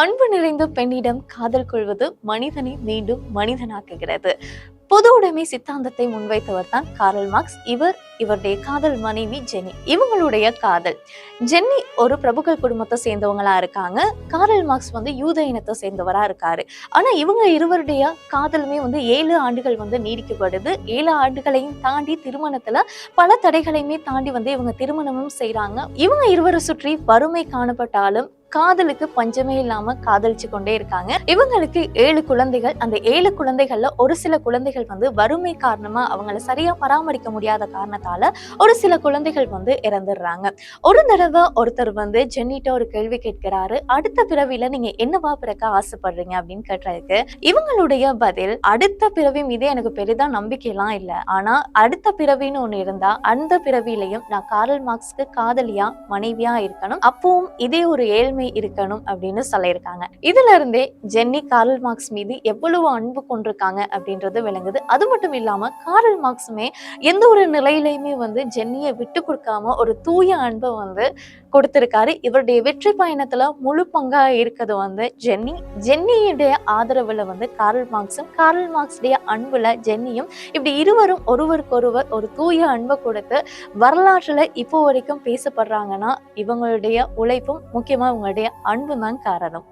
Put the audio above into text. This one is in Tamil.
அன்பு நிறைந்த பெண்ணிடம் காதல் கொள்வது மனிதனை மீண்டும் மனிதனாக்குகிறது. பொது உடைமை சித்தாந்தத்தை முன்வைத்தவர் தான் காரல் மார்க்ஸ். இவர் இவருடைய காதல் மனைவி ஜெனி இவங்களுடைய காதல். ஜென்னி ஒரு பிரபுக்கள் குடும்பத்தை சேர்ந்தவங்களா இருக்காங்க. காரல் மார்க்ஸ் வந்து யூத இனத்தை சேர்ந்தவரா இருக்காரு. ஆனா இவங்க இருவருடைய காதலுமே வந்து ஏழு ஆண்டுகள் வந்து நீடிக்கப்படுது. ஏழு ஆண்டுகளையும் தாண்டி திருமணத்துல பல தடைகளையுமே தாண்டி வந்து இவங்க திருமணமும் செய்யறாங்க இவங்க இருவரை சுற்றி வறுமை காணப்பட்டாலும் காதலுக்கு பஞ்சமே இல்லாம காதலிச்சு கொண்டே இருக்காங்க. இவங்களுக்கு ஏழு குழந்தைகள். அந்த ஏழு குழந்தைகள்ல ஒரு சில குழந்தைகள் வந்து வறுமை காரணமா அவங்கள சரியா பராமரிக்க முடியாத காரணத்தால ஒரு சில குழந்தைகள் வந்து இறந்துடுறாங்க. ஒரு தடவை ஒருத்தர் வந்து ஜென்னிட்ட ஒரு கேள்வி கேட்கிறாரு. அடுத்த பிறவில நீங்க என்னவா பிறக்க ஆசைப்படுறீங்க அப்படின்னு கேட்டதுக்கு இவங்களுடைய பதில் அடுத்த பிறவி மீது எனக்கு பெரிதா நம்பிக்கையெல்லாம் இல்லை. ஆனா அடுத்த பிறவின்னு ஒண்ணு இருந்தா அந்த பிறவிலையும் நான் காரல் மார்க்ஸ்க்கு காதலியா மனைவியா இருக்கணும். அப்பவும் இதே ஒரு ஏழ்மை இருக்கணும் அப்படின்னு சொல்லியிருக்காங்க. இதுல இருந்தே ஜென்னி கார்ல் மார்க்ஸ் மீது எவ்வளவு அன்பு கொண்டிருக்காங்க அப்படின்றது விளங்குது. அது மட்டும் இல்லாம காரல் மார்க்ஸுமே எந்த ஒரு நிலையிலையுமே வந்து ஜென்னியை விட்டு கொடுக்காம ஒரு தூய அன்பை வந்து கொடுத்திருக்காரு. இவருடைய வெற்றி பயணத்துல முழு பங்கா இருக்கிறது வந்து ஜென்னி. ஜென்னியுடைய ஆதரவுல வந்து காரல் மார்க்ஸும் கார்ல் மார்க்ஸுடைய அன்புல ஜென்னியும் இப்படி இருவரும் ஒருவருக்கொருவர் ஒரு தூய அன்பை கொடுத்து வரலாற்றுல இப்போ வரைக்கும் பேசப்படுறாங்கன்னா இவங்களுடைய உழைப்பும் முக்கியமா உங்களுடைய அன்பு தான் காரணம்.